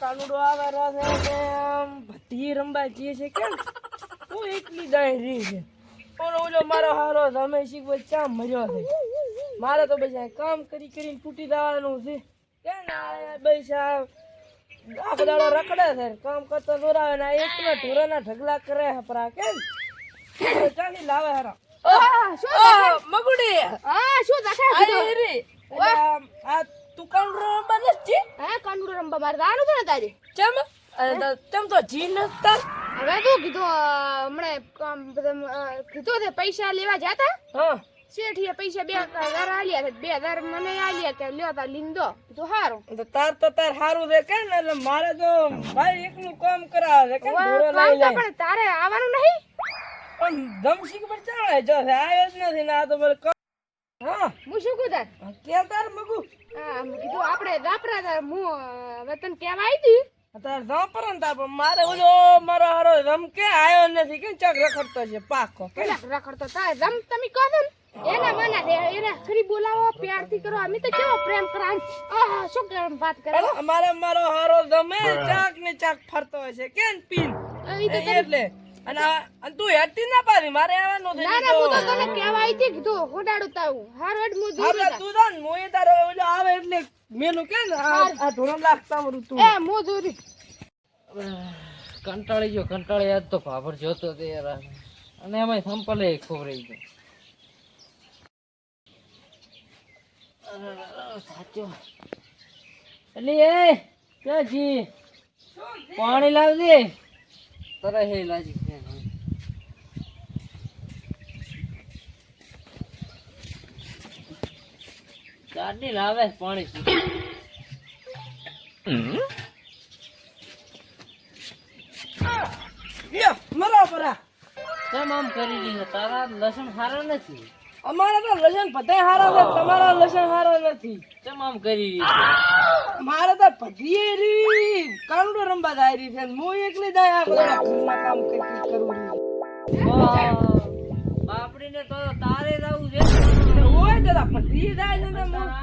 કાનુડો આવે રહે છે આમ બધી રંબા જે છે કેમ? હું એકલી દાઈ છે. પણ ઓલો મારો હારો તમે શીખવો ચા મર્યો છે? મારે તો બધા કામ કરી કરીને તૂટી જવાનું છે. કે ના આ આખો દાડો રખડે છે. કામ કરતો દોરાવે ને આ એકલા ઢોરાના ઢગલા કરે હપરા પરા કેમ? ચાલી લાવે હારા. મગુડી! શું દેખાય આ કીધું? રે એટલે આ- આ તું કાનુડો રંબા નથી હે રંબા મારે દાનું છે ને તારે ચમ ચમ તો જી નતા. હવે તું કીધું હમણે કીધું તે પૈસા લેવા જાતા હા. શેઠીએ પૈસા બે હજાર આલ્યા છે બે હજાર મને આલ્યા કે લ્યો તા લીંદો. તો હારું. તો તાર તો તાર હારું છે કે ને એટલે મારે તો ભાઈ એકનું કામ કરાવે છે કે ઢોરો લઈ લે પણ તારે આવવાનું નહીં? પણ ધમશીક પર ચાલે જો છે આવ્યો જ નથી ને આ તો કામ હા. હું શું કહું તાર? કે તાર મગુ? હા કીધું આપણે દાપરા તાર હું વતન કેવા આવી હતી તાર જાવ ને તાર મારે ઓલો મારો હારો રમ કે આયો નથી કે ચક રખડતો છે પાકો કે પેલા રખડતો તાર રમ તમે કહો ને એના મના દે એને ખરી બોલાવો પ્યારથી કરો અમે તો કેવો પ્રેમ કરા આહ શું કેમ વાત કરે? અમારે મારો હારો ગમે ચાક ને ચાક ફરતો હોય છે કે પીન? એટલે અને અને તું હેઠતી ના પાડી મારે આવવાનું છે ના ના હું તો તને કહેવા આવી હતી કીધું હોડાડું તારું હારવડ હું દૂર આપણે તું જાન હું તારો ઓલો આવે એટલે મેલું કે ને આ આ લાગતા મારું તું. એ હું દૂરી કંટાળી ગયો કંટાળી આજ તો ભાભર જોતો તે યાર અને એમાં સંપલે ખોવરાઈ ગયો. સાચો. એટલે એ ક્યાં જી પાણી લાવજે. તરત હે લાજી ચાટની લાવે પાણી કેમ આમ કરી દીધો તારા લસણ સારા નથી. અમારે તો લસણ બધા હારા છે તમારા લસણ હારા નથી. કેમ આમ કરી દીધું મારે તો ભજીએ રી કાંડો રંબા જાય છે હું એકલી જાય આ બધા ઘરના કામ કરી કરી રી બાપડીને તો તારે જવું છે. હોય દાદા ભગીએ જાય ને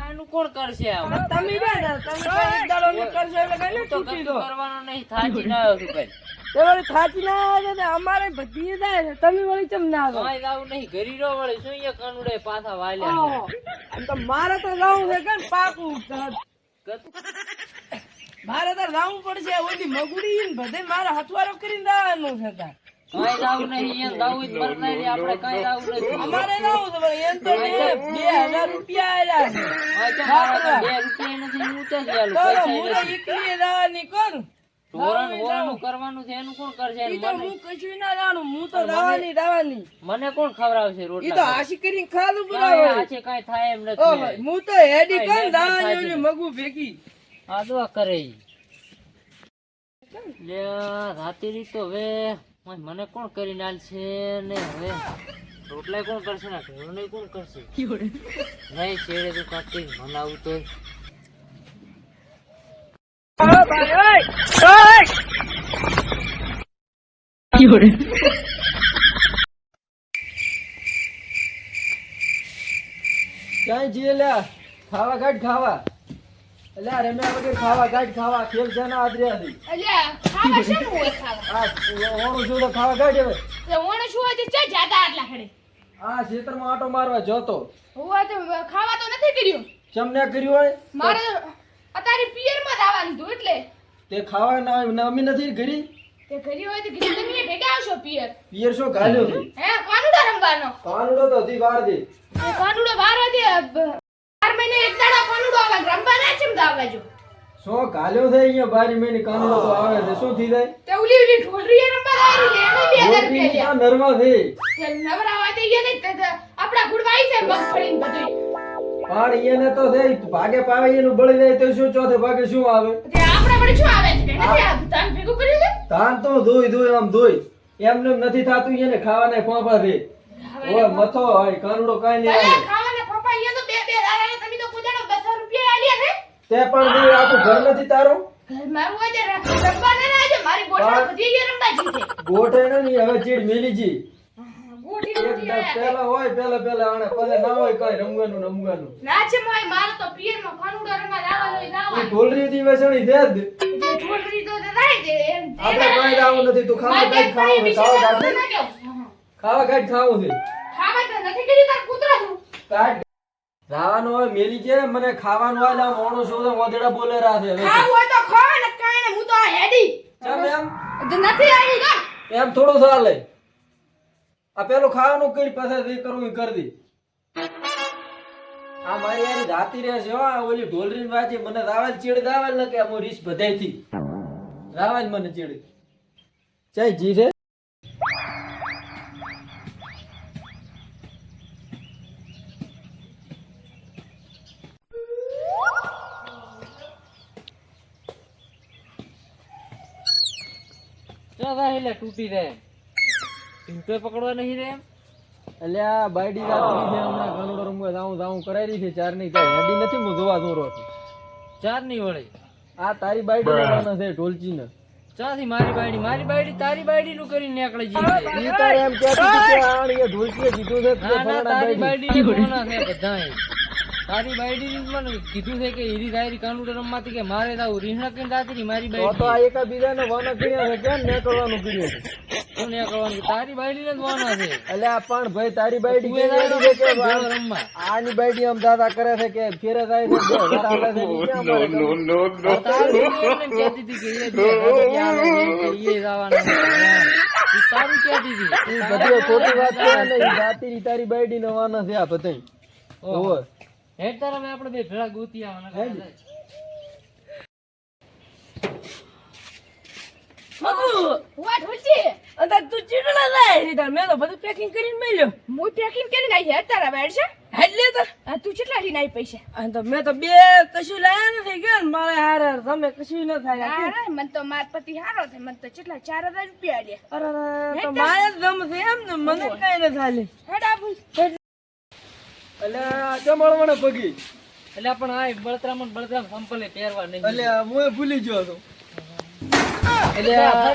હું કોણ કરશે તમે બે તમે એક દાડો ને કરશો એટલે કઈ નહીં તો દો કરવાનો નહીં ના આવ્યો તું કઈ. તે ના આવે ને અમારે બધી જાય છે તમે વળી ચમ ના આવો? નહીં ઘરી રો વળી શું અહીંયા કાનુડે પાછા વાલ્યા. તો મારે તો જવું છે કે પાકું મારે તો જવું પડશે ઓલી મગુડી ને બધે મારે હથવારો કરીને જવાનું છે તાર. કાંઈ જવું નહીં અહીંયા જવું જ મરતા નહીં આપણે કાંઈ જવું નથી. અમારે જવું છે એમ તો બે હજાર રૂપિયા છે. બે રૂપિયા નથી હું તો જ આલું. તો પૈસા હું તો એકલી જવાની કરું. ધોરણ વોરણનું કરવાનું છે એનું કોણ કરશે? ઈ તો મને હું કશું ના જાણું હું તો જવાની જવાની મને કોણ ખવડાવશે ઈ તો રોટલા કરીને ખાલું બરાબર. આજે કાંઈ થાય એમ નથી હું તો હેડી કર કાંઈ જવાની હેડી ઓલી મગુ ભેગી આ કરે લે રાતે રી તો હવે મને કોણ કરીને આલશે ને હવે? રોટલા કોણ કરશે ને ઘરનું કોણ કરશે? નહીં છેડે તો કાંઈક મનાવું તો ક્યાંય જઈએ લ્યા ખાવા ગાઢ ખાવા. એટલે રમ્યા વગર ખાવા ગાઢ ખાવા ખેલ છે ના આદર્યા હતી અલ્યા ખાવા શેનું હોય ખાવા? આ ઓણું છું તો ખાવા ગાઢ હવે? ઓણે શું હોય તે જાતા આટલા ખડે. આ ખેતરમાં આટો મારવા જોતો. હું તો ખાવા તો નથી કર્યું. ચમને કર્યું હોય? મારે અત્યારે પિયરમાં જ આવવાનું હતું એટલે. તે ખાવા ના અમી નથી ઘરી? તે ઘરે હોય તો કીધું તમે ભેગા આવશો પિયર. પિયર શું ગાલ્યો? હે? કાનુડો રમવાનો. કાનુડો તો હજી વાર દે એ કાનુડો બાર હતી બાર મહિને એક દાડા કાનુડો આવે રમવા ના ચમ દાવે જો. શું ગાલ્યો થાય અહીંયા બાર મહિને? કાનુડો તો આવે છે. શું થઈ જાય તે ઉલી ઉલી ઢોલરી રમવા આવી છે એને બે હજાર રૂપિયા નરવા થઈ નવરા હોય તો અહીંયા નહીં આપડા આપણા ગુડવાઈ છે મગફળી બધું પણ એને તો છે ભાગે પાવે એનું બળી જાય તો શું ચોથે ભાગે શું આવે? તે આપણા વડે શું આવે છે? કે નથી આ ધાન ભેગું કર્યું છે? તાન તો ધોઈ ધોઈ આમ ધોઈ. એમને એમ નથી થાતું એને ખાવાના ફોફા દે ઓય મથો હોય કાનુડો કાઈ નહીં આવે. ખાવાના તો બે બે દાડા તમે તો કુદાડો બસો રૂપિયા આલ્યા છે? તે પણ દે આખું ઘર નથી તારું? મારું હોય તે ર- ના ના મારી ગોઠણ બધી અહીંયા છે. ગોઠે નહીં હવે ચીડ મેલી જી ગોઠી એક ગોઠી દસ પેલા હોય પેલા પેલા આને પછી ના હોય કઈ રમવાનું રમવાનું ના છે મોય મારે તો પિયરમાં કાનુડો રમવા જવાનું હોય એ ઢોલરી થી વેસણી દે જ ઢોલરી ખાઈ દે એમ. આપણે કોઈ લાવવું નથી તું ખાવા કઈ ખાવું ખાવા વિશે ગાંઠ ના કહેવું. ખાવા ગાંઠ ખાવું છે ખાવા તો નથી કીધું તાર કૂતરો છું. ગાંઠ લાવવાનું હોય મેલી છે મને ખાવાનું હોય લા મોણો છો તો મોઢેડા બોલે રહ્યા છે ખાવું હોય તો ખાવ ને કાંઈ નહીં, હું તો હેડી. ચમ એમ નથી આવી. એમ થોડું ચાલે આ પેલું ખાવાનું કઈ જે કરવું એ કરી દી. આ મારી યાર જાતી રહે છે આ ઓલી ઢોલરીન વાજી મને રાવલ ચીડ, રાવલ ન કે હું રીસ બધાયથી. રાવલ મને ચીડ. ચાઈ જી છે. ચા જા તૂટી જાય. ટીંટોય પકડવા નહીં રે એટલે આ બાયડી રાત્રી છે હમણાં ગણોડો રમવા જાઉં જાઉં કરાવી છે ચારની કઈ હેડી નથી હું જોવા દોરો છું. ચારની વળી. આ તારી બાયડી લેવાના છે ઢોલચી ને ચાથી મારી બાયડી? મારી બાયડી તારી બાયડી નું કરીને નીકળે જઈ ઈ તારે એમ કે આણ એ ઢોલચીએ કીધું છે કે ના ના તારી બાયડી. બાયડી છે બધાય? તારી બાઈડી મને કીધું છે કે હીરી તારી કાનુડે રમવાથી કે મારે તાવ રીહણા કે દાતરી મારી બાઈડી તો આ એકા બીજાને વાના કર્યા છે કેમ નીકળવાનું કર્યું છે? શું કરવાનું? તારી બાઈડી ને વાના છે. એટલે આ પણ ભાઈ તારી બાઈડી કે તારો છે કે રમવા? આની બાઈડી આમ દાદા કરે છે કે ફેરે જાય છે બે વાર આલે છે ઈ ક્યાં મારે કરવું? તારી એમને કહેતી હતી કે એ કે એ જવાના નથી. કહેતી હતી. બધી ખોટી વાત છે ને ઈ તારી બાઈડી ને વાના છે આ બધાય. ઓહો. હેડ તારા હવે આપણે બે ભેળા ગોતી આવવાના મગુ વાત હોશી. અત્યારે તું ચીડલા જાય રી તાર મેં તો બધું પેકિંગ કરીને મેલ્યો. હું પેકિંગ કરીને આવી હેડ તારા બેડ છે એટલે તો. આ તું ચેટલા લઈને આવી પૈસા? તો મેં તો બે કશું લાયા નથી કે મારે હારે તમે કશું ન થાય અરે મને તો માર પતિ હારો છે. મને તો કેટલા ચાર હજાર રૂપિયા અરે તો મારે જ ગમ છે એમ ને મને કઈ ન થાય હેડ એટલે આ ચમળવાના પગી. એટલે પણ આ બળતરામ બળતરામ સંપલે પહેરવા નહીં. એટલે હું ભૂલી ગયો હતો. એટલે આ